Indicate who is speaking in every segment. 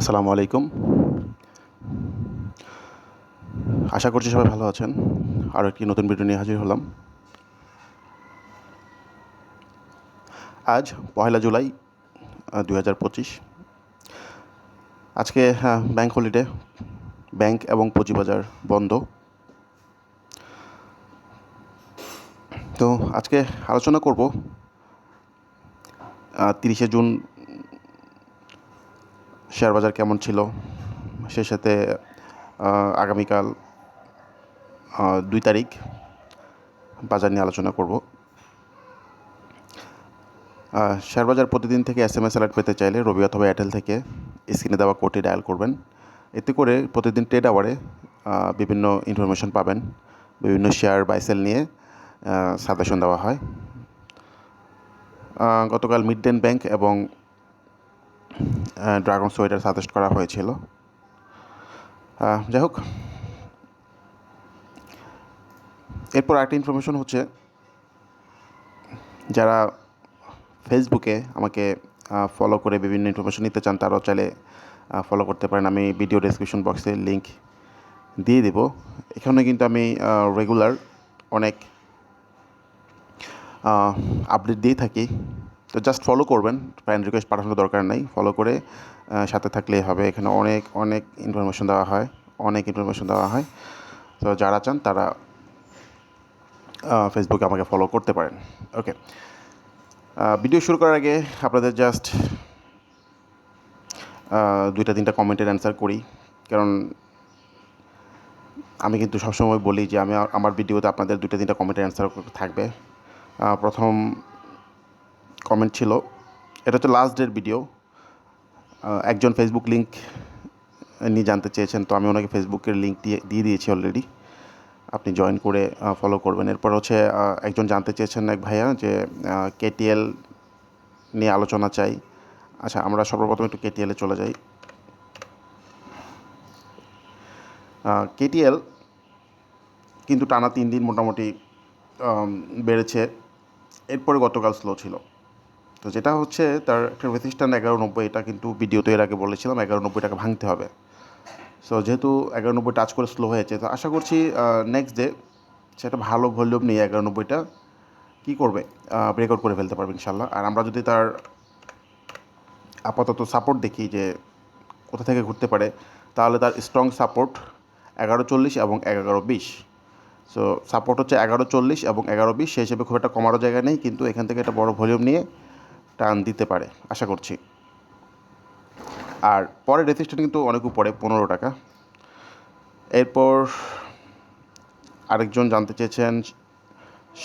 Speaker 1: আসসালামু আলাইকুম। আশা করছি সবাই ভালো আছেন। আরও একটি নতুন ভিডিও নিয়ে হাজির হলাম। আজ পয়লা জুলাই দু হাজার পঁচিশ। আজকে ব্যাংক হলিডে ব্যাংক এবং পুঁজিবাজার বন্ধ। তো আজকে আলোচনা করব তিরিশে জুন শেয়ার বাজার কেমন ছিল? সে সাথে আগামীকাল দুই তারিখ বাজার নিয়ে আলোচনা করব। শেয়ার বাজার প্রতিদিন থেকে এস এম এস অ্যালার্ট পেতে চাইলে রবি অথবা এয়ারটেল থেকে স্ক্রিনে দেওয়া কোডটি ডায়াল করবেন। এতে করে প্রতিদিন ট্রেড আওয়ারে বিভিন্ন ইনফরমেশন পাবেন। বিভিন্ন শেয়ার বাইসেল নিয়ে সাজেশন দেওয়া হয়। গতকাল মিডডেন ব্যাংক এবং ড্রাগন সোয়েটার সাজেস্ট করা হয়েছিল। যাই হোক। এরপর আরেকটা ইনফরমেশন হচ্ছে, যারা ফেসবুকে আমাকে ফলো করে বিভিন্ন ইনফরমেশন নিতে চান, তারাও চাইলে ফলো করতে পারেন। আমি ভিডিও ডেসক্রিপশন বক্সে লিঙ্ক দিয়ে দেব। এখানে কিন্তু আমি রেগুলার অনেক আপডেট দিয়ে থাকি। তো জাস্ট ফলো করবেন। ফ্রেন্ড রিকোয়েস্ট পাঠানোর দরকার নাই। ফলো করে সাথে থাকলেই হবে। এখানে অনেক অনেক ইনফরমেশন দেওয়া হয়। অনেক ইনফরমেশন দেওয়া হয়। তো যারা চান তারা ফেসবুকে আমাকে ফলো করতে পারেন। ওকে ভিডিও শুরু করার আগে আপনাদের জাস্ট দুইটা, তিনটা কমেন্টের অ্যান্সার করি। কারণ আমি কিন্তু সবসময় বলি যে আমি আমার ভিডিওতে আপনাদের দুইটা, তিনটা কমেন্টের অ্যান্সার থাকবে। প্রথম কমেন্ট ছিল। এটা হচ্ছে লাস্ট ডের ভিডিও একজন ফেসবুক লিঙ্ক নিয়ে জানতে চেয়েছেন, তো আমি ওনাকে ফেসবুকের লিঙ্ক দিয়ে দিয়ে দিয়েছি অলরেডি আপনি জয়েন করে ফলো করবেন। এরপর হচ্ছে একজন জানতে চেয়েছেন এক ভাইয়া যে কেটিএল নিয়ে আলোচনা চাই। আচ্ছা আমরা সর্বপ্রথম একটু কেটিএলে চলে যাই। কেটিএল কিন্তু টানা তিন দিন মোটামুটি বেড়েছে। এরপরে গতকাল স্লো ছিল। তো যেটা হচ্ছে তার একটা রেজিস্ট্যান্ট এগারো নব্বই, এটা কিন্তু ভিডিওতে এর আগে বলেছিলাম, এগারো নব্বই টাকা ভাঙতে হবে। সো যেহেতু এগারো নব্বই টাচ করে স্লো হয়েছে, তো আশা করছি নেক্সট ডে সেটা ভালো ভলিউম নিয়ে এগারো নব্বইটা কী করবে? ব্রেকআউট করে ফেলতে পারবে ইনশাল্লাহ আর আমরা যদি তার আপাতত সাপোর্ট দেখি যে কোথা থেকে ঘুরতে পারে, তাহলে তার স্ট্রং সাপোর্ট এগারো চল্লিশ এবং এগারো বিশ। সো সাপোর্ট হচ্ছে এগারো চল্লিশ এবং এগারো বিশ, সেই হিসেবে খুব একটা কমারও জায়গা নেই, কিন্তু এখান থেকে একটা বড় ভলিউম নিয়ে টান দিতে পারে, আশা করছি। আর পরে রেজিস্ট্যান্ট কিন্তু অনেক উপরে, পনেরো টাকা। এরপর আরেকজন জানতে চেয়েছেন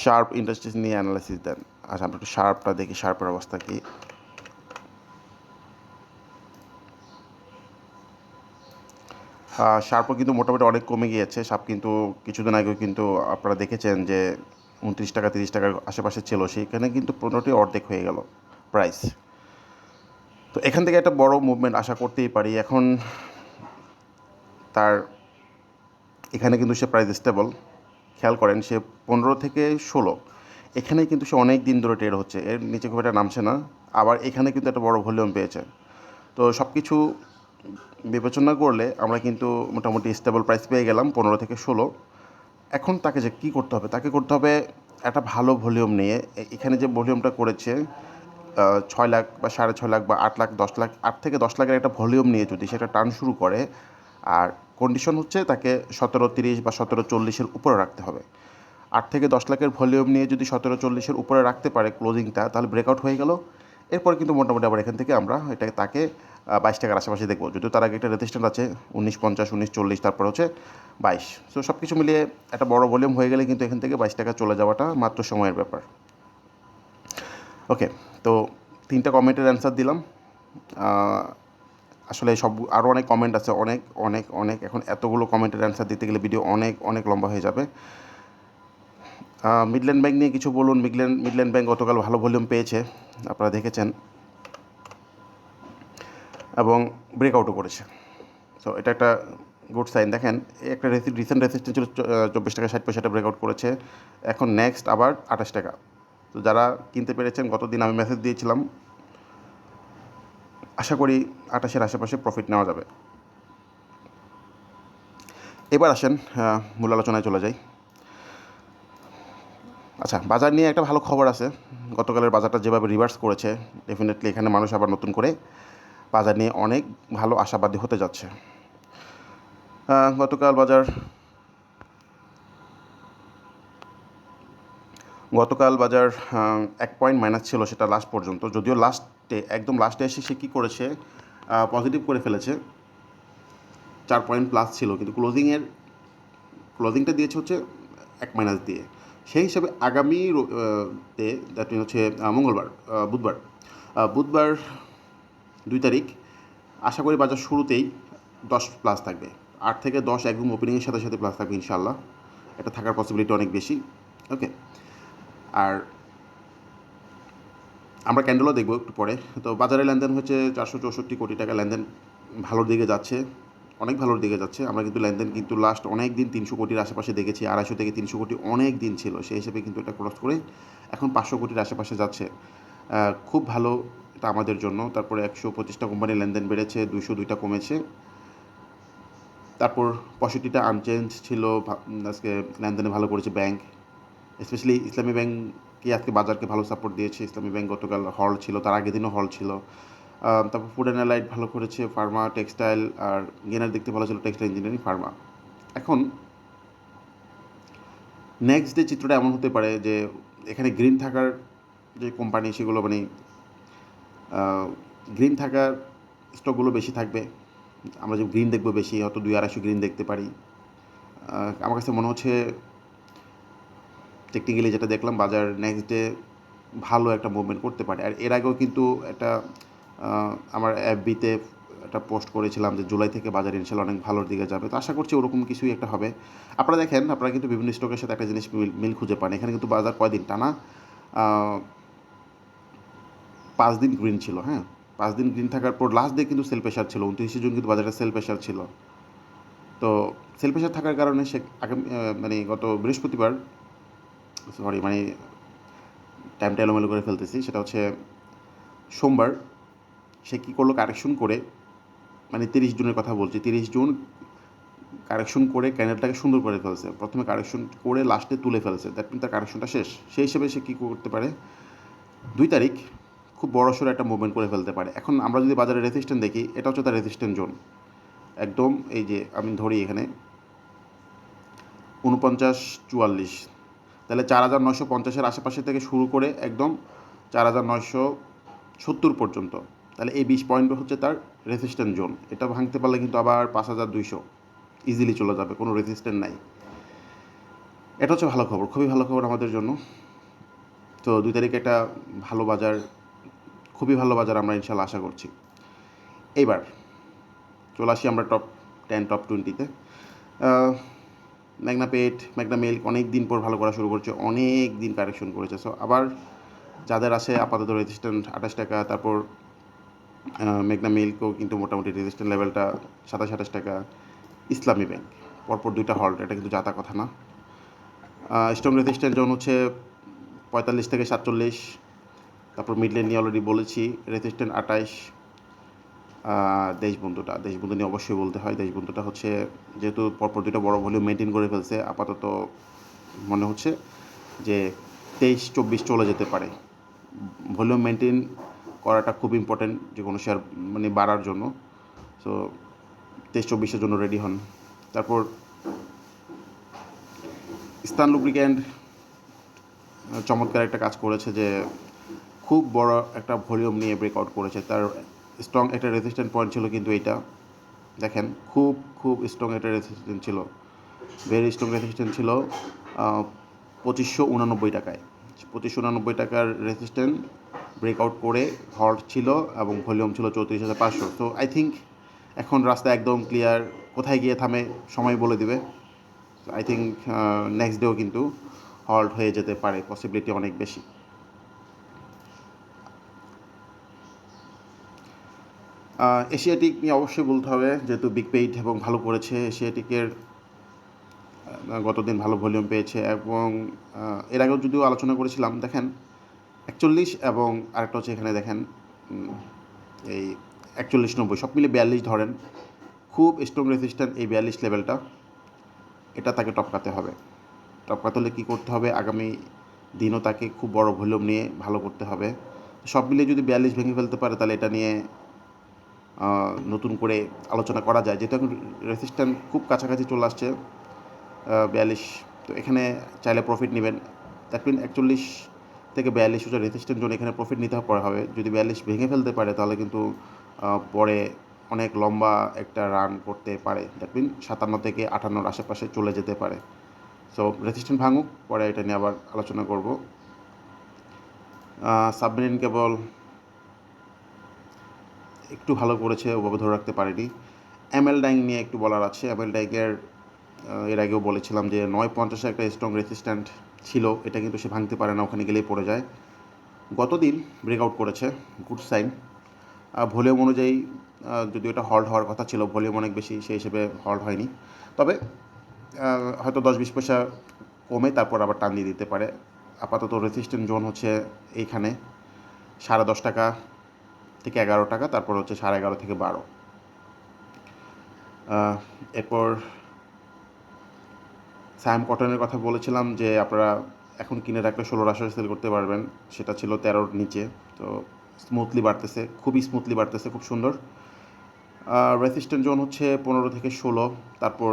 Speaker 1: শার্প ইন্ডাস্ট্রিজ নিয়ে অ্যানালাইসিস দেন। আচ্ছা আমরা একটু শার্পটা দেখি শার্পের অবস্থা কী। শার্পও কিন্তু মোটামুটি অনেক কমে গিয়েছে সাপ কিন্তু কিছুদিন আগেও কিন্তু আপনারা দেখেছেন যে, উনত্রিশ টাকা, তিরিশ টাকার আশেপাশে ছিল, সেইখানে কিন্তু পনেরোটি অর্ধেক হয়ে গেল। প্রাইস তো এখান থেকে একটা বড় মুভমেন্ট আশা করতেই পারি। এখন তার এখানে কিন্তু সে প্রাইস স্টেবল খেয়াল করেন, সে পনেরো থেকে ষোলো। এখানে কিন্তু সে অনেক দিন ধরে ট্রেড হচ্ছে। এর নিচে খুব একটা নামছে না। আবার এখানে কিন্তু একটা বড় ভলিউম পেয়েছে। তো সব কিছু বিবেচনা করলে আমরা কিন্তু মোটামুটি স্টেবল প্রাইস পেয়ে গেলাম পনেরো থেকে ষোলো। এখন তাকে যে কী করতে হবে? তাকে করতে হবে একটা ভালো ভলিউম নিয়ে। এখানে যে ভলিউমটা করেছে ছয় লাখ বা সাড়ে ছয় লাখ বা আট লাখ, দশ লাখ, আট থেকে দশ লাখের একটা ভলিউম নিয়ে যদি সেটা টান শুরু করে, আর কন্ডিশন হচ্ছে তাকে সতেরো তিরিশ বা সতেরো চল্লিশের উপরে রাখতে হবে। আট থেকে দশ লাখের ভলিউম নিয়ে যদি সতেরো চল্লিশের উপরে রাখতে পারে ক্লোজিংটা তাহলে ব্রেকআউট হয়ে গেল। এরপর কিন্তু মোটামুটি আবার এখান থেকে আমরা এটাকে তাকে বাইশ টাকার আশেপাশে দেখব। যদিও তার আগে একটা রেজিস্ট্যান্ট আছে, উনিশ পঞ্চাশ, উনিশ চল্লিশ, তারপর হচ্ছে বাইশ। সো সব কিছু মিলিয়ে একটা বড় ভলিউম হয়ে গেলে কিন্তু এখান থেকে বাইশ টাকা চলে যাওয়াটা মাত্র সময়ের ব্যাপার। ওকে তো তিনটা কমেন্টের অ্যান্সার দিলাম। আসলে সব আরও অনেক কমেন্ট আছে, অনেক অনেক অনেক। এখন এতগুলো কমেন্টের অ্যান্সার দিতে গেলে ভিডিও অনেক অনেক লম্বা হয়ে যাবে। মিডল্যান্ড ব্যাংক নিয়ে কিছু বলুন। মিডল্যান্ড মিডল্যান্ড ব্যাংক গতকাল ভালো ভলিউম পেয়েছে, আপনারা দেখেছেন। এবং ব্রেকআউটও করেছে। সো এটা একটা গুড সাইন দেখেন, একটা রিসেন্ট রেসিস্টেন্স ছিল চব্বিশ টাকা, ষাট পয়সাটা ব্রেকআউট করেছে। এখন নেক্সট আবার আঠাশ টাকা। তো যারা কিনতে পেরেছেন, গতদিন আমি মেসেজ দিয়েছিলাম। আশা করি আটাশের আশেপাশে প্রফিট নেওয়া যাবে। এবার আসেন মূল আলোচনায় চলে যাই। আচ্ছা বাজার নিয়ে একটা ভালো খবর আছে। গতকালের বাজারটা যেভাবে রিভার্স করেছে ডেফিনেটলি এখানে মানুষ আবার নতুন করে বাজার নিয়ে অনেক ভালো আশাবাদী হতে যাচ্ছে। গতকাল বাজার গতকাল বাজার এক পয়েন্ট মাইনাস ছিল সেটা লাস্ট পর্যন্ত। যদিও লাস্টে একদম লাস্টে এসে সে কী করেছে পজিটিভ করে ফেলেছে। চার পয়েন্ট প্লাস ছিল, কিন্তু ক্লোজিংয়ের ক্লোজিংটা দিয়েছে হচ্ছে এক মাইনাস দিয়ে। সেই হিসাবে আগামী তে দ্যাট মিন হচ্ছে মঙ্গলবার বুধবার বুধবার দুই তারিখ, আশা করি বাজার শুরুতেই দশ প্লাস থাকবে। আট থেকে দশ একদম ওপেনিংয়ের সাথে সাথে প্লাস থাকবে ইনশাল্লাহ এটা থাকার পসিবিলিটি অনেক বেশি। ওকে আর আমরা ক্যান্ডেলও দেখব একটু পরে। তো বাজারে লেনদেন হচ্ছে চারশো চৌষট্টি কোটি টাকা। লেনদেন ভালোর দিকে যাচ্ছে, অনেক ভালোর দিকে যাচ্ছে। আমরা কিন্তু লেনদেন কিন্তু লাস্ট অনেক দিন তিনশো কোটির আশেপাশে দেখেছি। আড়াইশো থেকে তিনশো কোটি অনেক দিন ছিল সেই হিসেবে কিন্তু এটা ক্রস করে এখন পাঁচশো কোটির আশেপাশে যাচ্ছে। খুব ভালো এটা আমাদের জন্য। তারপরে একশো পঁচিশটা কোম্পানির লেনদেন বেড়েছে দুশো দুইটা কমেছে। তারপর পঁয়ষট্টিটা আনচেঞ্জ ছিল আজকে লেনদেনে ভালো করেছে ব্যাংক স্পেশালি ইসলামী ব্যাংককে আজকে বাজারকে ভালো সাপোর্ট দিয়েছে। ইসলামী ব্যাংক গতকাল হল ছিল, তার আগের দিনও হল ছিল। তারপর ফুড অ্যান্ড লাইট ভালো করেছে ফার্মা টেক্সটাইল আর গেনার দেখতে ভালো ছিল টেক্সটাইল ইঞ্জিনিয়ারিং ফার্মা এখন নেক্সট ডে চিত্রটা এমন হতে পারে যে এখানে গ্রিন থাকার যে কোম্পানি সেগুলো মানে গ্রিন থাকার স্টকগুলো বেশি থাকবে। আমরা যে গ্রিন দেখব বেশি, হয়তো দুই আড়াইশো গ্রিন দেখতে পারি। আমার কাছে মনে হচ্ছে টেকনিক্যালি যেটা দেখলাম বাজার নেক্সট ডে ভালো একটা মুভমেন্ট করতে পারে। আর এর আগেও কিন্তু একটা আমার এফবিতে একটা পোস্ট করেছিলাম যে জুলাই থেকে বাজার ইনশাল্লাহ অনেক ভালোর দিকে যাবে। তো আশা করছি ওরকম কিছুই একটা হবে। আপনারা দেখেন, আপনারা কিন্তু বিভিন্ন স্টকের সাথে একটা জিনিস মিল মিল খুঁজে পান। এখানে কিন্তু বাজার কয়দিন টানা পাঁচ দিন গ্রিন ছিল হ্যাঁ? পাঁচ দিন গ্রিন থাকার পর লাস্ট ডে কিন্তু সেল প্রেশার ছিল। উনত্রিশে জুন কিন্তু বাজারে সেল প্রেশার ছিল। তো সেল প্রেশার থাকার কারণে সে আগামী মানে গত বৃহস্পতিবার সরি মানে টাইমটা এলোমেলো করে ফেলতেছি, সেটা হচ্ছে সোমবার। সে কী করল? কারেকশন করে মানে তিরিশ জুনের কথা বলছি, তিরিশ জুন কারেকশন করে ক্যানেলটাকে সুন্দর করে ফেলছে। প্রথমে কারেকশন করে লাস্টে তুলে ফেলছে। দ্যাট মিন তার কারেকশনটা শেষ। সেই হিসেবে সে কী করতে পারে? দুই তারিখ খুব বড় সড়ো একটা মুভমেন্ট করে ফেলতে পারে। এখন আমরা যদি বাজারে রেজিস্ট্যান্ট দেখি, এটা হচ্ছে তার রেজিস্ট্যান্ট জোন একদম এই যে আমি ধরি এখানে, উনপঞ্চাশ, চুয়াল্লিশ তাহলে চার হাজার নয়শো পঞ্চাশের আশেপাশে থেকে শুরু করে একদম চার হাজার নয়শো সত্তর পর্যন্ত। তাহলে এই বিশ পয়েন্ট হচ্ছে তার রেজিস্ট্যান্ট জোন এটা ভাঙতে পারলে কিন্তু আবার পাঁচ হাজার দুইশো ইজিলি চলে যাবে, কোনো রেজিস্ট্যান্ট নাই। এটা হচ্ছে ভালো খবর, খুবই ভালো খবর আমাদের জন্য। তো দুই তারিখে একটা ভালো বাজার, খুবই ভালো বাজার আমরা ইনশাল্লাহ আশা করছি। এইবার চলে আসি আমরা টপ টেন টপ টোয়েন্টিতে ম্যাগনা পেট, ম্যাগনা মিল্ক অনেক দিন পর ভালো করা শুরু করেছে, অনেক দিন কারেকশন করেছে। সো আবার যাদের আছে আপাতত রেজিস্ট্যান্ট আঠাশ টাকা, তারপর মেঘনা মিল্কও কিন্তু মোটামুটি রেজিস্ট্যান্ট লেভেলটা সাতাশ আঠাশ টাকা, ইসলামী ব্যাংক। পরপর দুইটা হল্ট এটা কিন্তু যাতা কথা না। স্ট্রং রেজিস্ট্যান্ট জোন হচ্ছে পঁয়তাল্লিশ থেকে সাতচল্লিশ, তারপর মিডল্যান্ড নিয়ে অলরেডি বলেছি রেজিস্ট্যান্ট আঠাইশ দেশবন্ধুটা, দেশবন্ধু নিয়ে অবশ্যই বলতে হয়। দেশবন্ধুটা হচ্ছে যেহেতু পরপর দুটো বড় ভলিউম মেনটেন করে ফেলছে, আপাতত মনে হচ্ছে যে তেইশ চব্বিশ চলে যেতে পারে। ভলিউম মেনটেন করাটা খুব ইম্পর্টেন্ট যে কোনো শেয়ার মানে বাড়ার জন্য। সো তেইশ চব্বিশের জন্য রেডি হন। তারপর স্থান লুব্রিক্যান্ট চমৎকার একটা কাজ করেছে যে খুব বড় একটা ভলিউম নিয়ে ব্রেকআউট করেছে। তার স্ট্রং একটা রেজিস্ট্যান্ট পয়েন্ট ছিল কিন্তু এটা দেখেন, খুব খুব স্ট্রং একটা রেজিস্ট্যান্ট ছিল। ভেরি স্ট্রং রেজিস্ট্যান্ট ছিল পঁচিশশো উনানব্বই টাকায়। পঁচিশশো উনানব্বই টাকার রেজিস্ট্যান্ট ব্রেকআউট করে হল্ট ছিল এবং ভলিউম ছিল চৌত্রিশ হাজার পাঁচশো। তো আই থিঙ্ক এখন রাস্তা একদম ক্লিয়ার কোথায় গিয়ে থামে সময় বলে দিবে। আই থিঙ্ক নেক্সট ডেও কিন্তু হল্ট হয়ে যেতে পারে পসিবিলিটি অনেক বেশি। এশিয়াটিক নিয়ে অবশ্যই বলতে হবে, যেহেতু বিগ পেইড এবং ভালো করেছে এশিয়াটিকের গতদিন ভালো ভলিউম পেয়েছে এবং এর আগেও যদিও আলোচনা করেছিলাম, দেখেন, একচল্লিশ এবং আরেকটা হচ্ছে এখানে দেখেন এই একচল্লিশ নব্বই, সব মিলে বিয়াল্লিশ ধরেন, খুব স্ট্রং রেজিস্ট্যান্ট এই বিয়াল্লিশ লেভেলটা এটা তাকে টপকাতে হবে। টপকাতে হলে কী করতে হবে? আগামী দিনও তাকে খুব বড় ভলিউম নিয়ে ভালো করতে হবে। সব মিলিয়ে যদি বিয়াল্লিশ ভেঙে ফেলতে পারে, তাহলে এটা নিয়ে নতুন করে আলোচনা করা যায়। যেহেতু এখন রেসিস্ট্যান্ট খুব কাছাকাছি চলে আসছে বিয়াল্লিশ, তো এখানে চাইলে প্রফিট নেবেন। দ্যাট মিন একচল্লিশ থেকে বিয়াল্লিশ হচ্ছে রেসিস্ট্যান্ট জন্য এখানে প্রফিট নিতে পরে হবে। যদি বিয়াল্লিশ ভেঙে ফেলতে পারে, তাহলে কিন্তু পরে অনেক লম্বা একটা রান করতে পারে। দ্যাট মিন সাতান্ন থেকে আটান্নর আশেপাশে চলে যেতে পারে। সো রেসিস্ট্যান্ট ভাঙুক, পরে এটা নিয়ে আবার আলোচনা করব। সাবমেরিন কেবল একটু ভালো করেছে, ওভাবে ধরে রাখতে পারেনি। এমএল ডাইং নিয়ে একটু বলার আছে। এমএল ডাইংয়ের এর আগেও বলেছিলাম যে নয় পঞ্চাশে একটা স্ট্রং রেসিস্ট্যান্ট ছিল, এটা কিন্তু সে ভাঙতে পারে না, ওখানে গেলেই পড়ে যায়। গতদিন ব্রেকআউট করেছে গুড সাইন ভলিউম অনুযায়ী যদিও এটা হল্ড হওয়ার কথা ছিল ভলিউম অনেক বেশি, সেই হিসেবে হল্ড হয়নি। তবে হয়তো দশ বিশ পয়সা কমে তারপর আবার টান দিয়ে দিতে পারে। আপাতত রেসিস্ট্যান্ট জোন হচ্ছে এইখানে, সাড়ে দশ টাকা। থেকে এগারো টাকা, তারপর হচ্ছে সাড়ে এগারো থেকে বারো। এরপর স্যাম কটনের কথা বলেছিলাম যে আপনারা এখন কিনে রাখলে ষোলোর আশায় সেল করতে পারবেন। সেটা ছিল তেরোর নিচে, তো স্মুথলি বাড়তেছে, খুবই স্মুথলি বাড়তেছে, খুব সুন্দর। রেসিস্ট্যান্ট জোন হচ্ছে পনেরো থেকে ষোলো, তারপর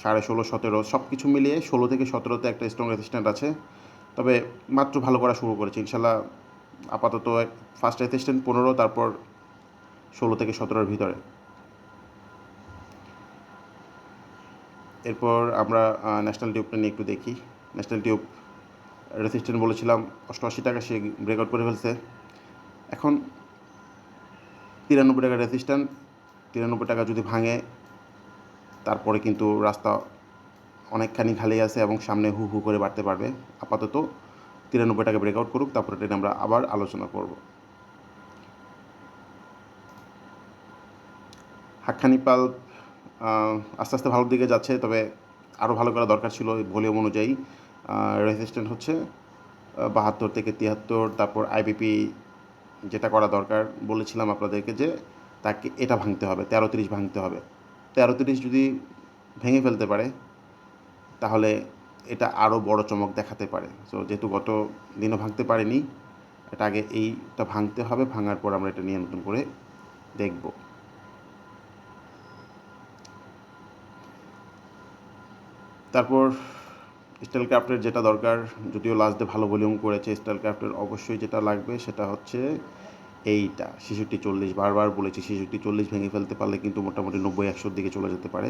Speaker 1: সাড়ে ষোলো, সতেরো সব কিছু মিলিয়ে ষোলো থেকে সতেরোতে একটা স্ট্রং রেসিস্ট্যান্ট আছে। তবে মাত্র ভালো করা শুরু করেছে, ইনশাল্লাহ আপাতত ফার্স্ট রেসিস্ট্যান্ট পনেরো, তারপর ষোলো থেকে সতেরোর ভিতরে। এরপর আমরা ন্যাশনাল টিউবটা নিয়ে একটু দেখি। ন্যাশনাল টিউব রেসিস্ট্যান্ট বলেছিলাম, অষ্টআশি টাকা সে ব্রেকআউট করে ফেলছে। এখন তিরানব্বই টাকা রেসিস্ট্যান্ট তিরানব্বই টাকা যদি ভাঙে, তারপরে কিন্তু রাস্তা অনেকখানি খালি আছে এবং সামনে হু হু করে বাড়তে পারবে। আপাতত তিরানব্বই টাকা ব্রেকআউট করুক, তারপরে এটা আমরা আবার আলোচনা করব। হাক্কানি পাল আস্তে আস্তে ভালোর দিকে যাচ্ছে, তবে আরও ভালো করা দরকার ছিল ভলিউম অনুযায়ী। রেজিস্ট্যান্ট হচ্ছে বাহাত্তর থেকে তিয়াত্তর, তারপর আইবিপি যেটা করা দরকার, বলেছিলাম আপনাদেরকে যে তাকে এটা ভাঙতে হবে, তেরো তিরিশ ভাঙতে হবে। তেরো তিরিশ যদি ভেঙে ফেলতে পারে, তাহলে এটা আরও বড় চমক দেখাতে পারে। সো যেহেতু গত দিনও ভাঙতে পারেনি, এটা আগে এইটা ভাঙতে হবে, ভাঙার পর আমরা এটা নিয়ে নতুন করে দেখব। তারপর স্টাইল ক্রাফটের যেটা দরকার, যদিও লাস্ট ভালো ভলিউম করেছে স্টাইল ক্রাফটের অবশ্যই যেটা লাগবে সেটা হচ্ছে এইটা, ছেষট্টি, চল্লিশ, বারবার বলেছি, ছেষট্টি, চল্লিশ ভেঙে ফেলতে পারলে কিন্তু মোটামুটি নব্বই, একশোর দিকে চলে যেতে পারে।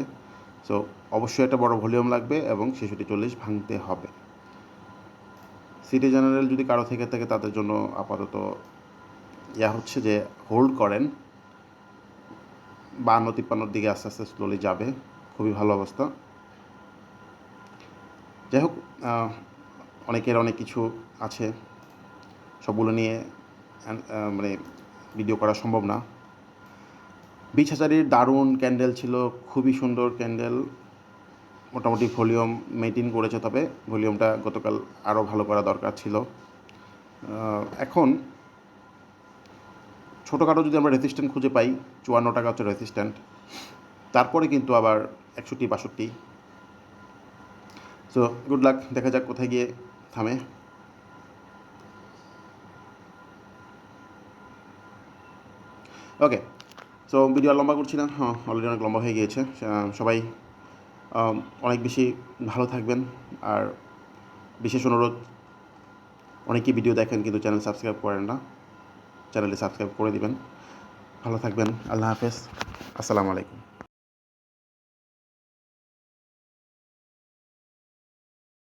Speaker 1: সো অবশ্যই একটা বড় ভলিউম লাগবে এবং ছেষট্টি, চল্লিশ ভাঙতে হবে। সিটি জেনারেল যদি কারও থেকে থাকে, তাদের জন্য আপাতত ইয়া হচ্ছে যে হোল্ড করেন। বান্ন তিপ্পান্নর দিকে আস্তে আস্তে স্লোলি যাবে। খুবই ভালো অবস্থা। যাই হোক অনেকের অনেক কিছু আছে। সবগুলো নিয়ে মানে ভিডিও করা সম্ভব না। বিশ হাজারের দারুণ ক্যান্ডেল ছিল, খুবই সুন্দর ক্যান্ডেল মোটামুটি ভলিউম মেনটেন করেছে, তবে ভলিউমটা গতকাল আরও ভালো করা দরকার ছিল। এখন ছোটোখাটো যদি আমরা রেসিস্ট্যান্ট খুঁজে পাই, চুয়ান্ন টাকা হচ্ছে রেসিস্ট্যান্ট তারপরে কিন্তু আবার একষট্টি, বাষট্টি। সো গুড লাক দেখা যাক কোথায় গিয়ে থামে। ওকে সো ভিডিও লম্বা করছি না। হ্যাঁ অলরেডি অনেক লম্বা হয়ে গিয়েছে। সবাই অনেক বেশি ভালো থাকবেন। আর বিশেষ অনুরোধ, অনেকেই ভিডিও দেখেন কিন্তু চ্যানেল সাবস্ক্রাইব করেন না। চ্যানেলটি সাবস্ক্রাইব করে দিবেন। ভালো থাকবেন। আল্লাহ হাফেজ। আসসালামু আলাইকুম।